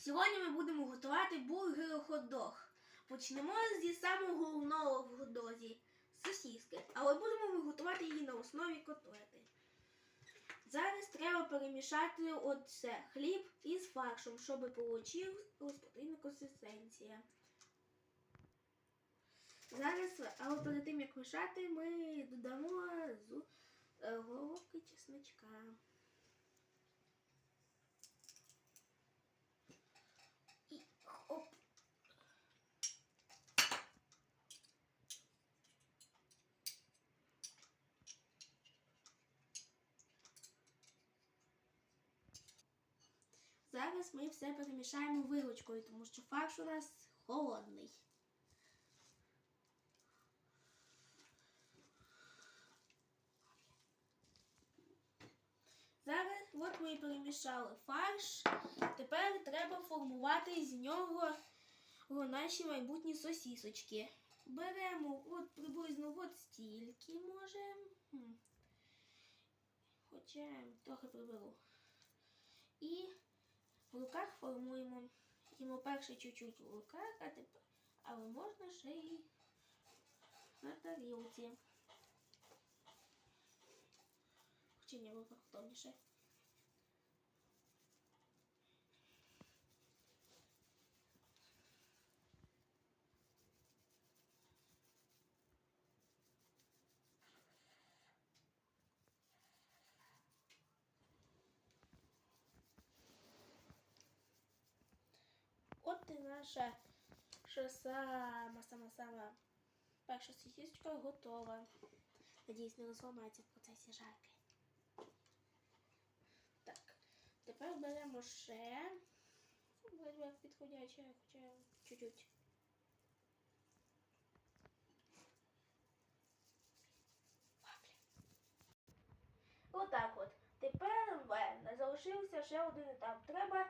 Сьогодні ми будемо готувати бургер хот-дог. Почнемо зі самого головного в хот-дозі – сосиски. Але будемо ми готувати її на основі котлети. Зараз треба перемішати оце хліб із фаршем, щоб вийшла потрібна консистенція. Зараз, але перед тим як мішати, ми додамо е, головки чесночка. І оп. Зараз ми все перемішаємо вилочкою, тому що фарш у нас холодний. Зараз от ми перемішали фарш. Тепер треба формувати з нього наші майбутні сосісочки. Беремо от приблизно от стільки може. Хм. Хоча трохи приберу. І в луках формуємо. Їмо перше чуть-чуть в луках, а тепер, але можна ще й на тарілці. Хоча було в От і наша що сама сама сама перша сосисочка готова. Надіюсь, не розламається в процесі жарки. Так, тепер беремо ще. Як підходяче, хоча чуть-чуть. Отак от. Тепер залишився ще один етап. Треба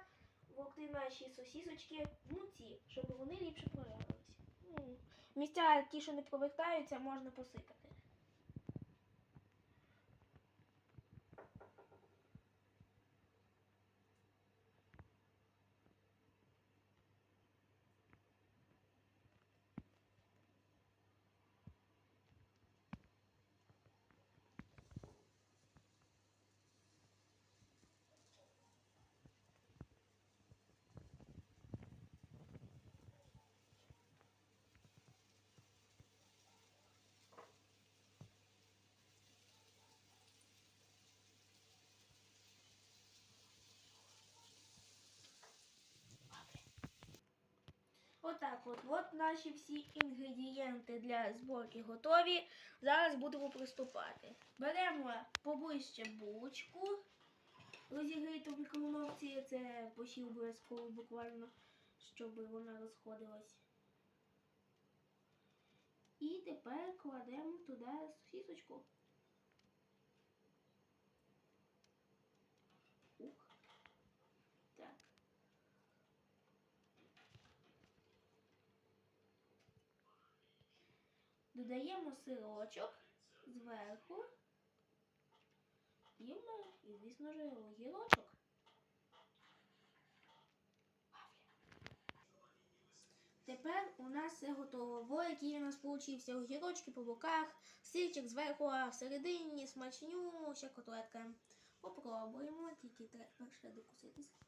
вогти наші сосісочки в щоб вони ліпше прожарилися. Місця, ті, що не повертаються, можна посипати. Отак от. От наші всі інгредієнти для зборки готові. Зараз будемо приступати. Беремо поближче булочку, розігріту в мікроволновці. Це почти обов'язково буквально, щоб вона розходилась. І тепер кладемо туди сосісочку. Ух. Так. Додаємо сирочок зверху. І, і звісно ж, огірочок. Тепер у нас все готово. Во, який у нас получився огірочки по боках, сирчик зверху, а всередині смачнюща котлетка. Попробуємо, тільки треба перше докуситись.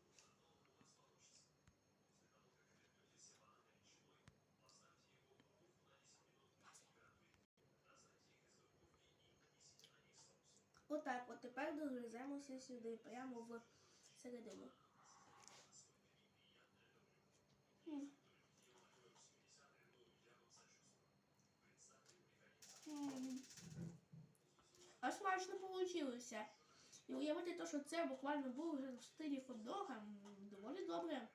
Отак, от тепер догриземося сюди, прямо в середину. М. М. А смачно вийшло. І уявити те, що це буквально бургер в стилі хот-дога, доволі добре.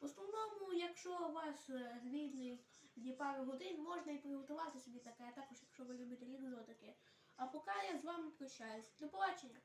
В основному, якщо у вас е, звільний є пару годин, можна і приготувати собі таке, а також якщо ви любите різотики. А поки я з вами прощаюсь. До побачення!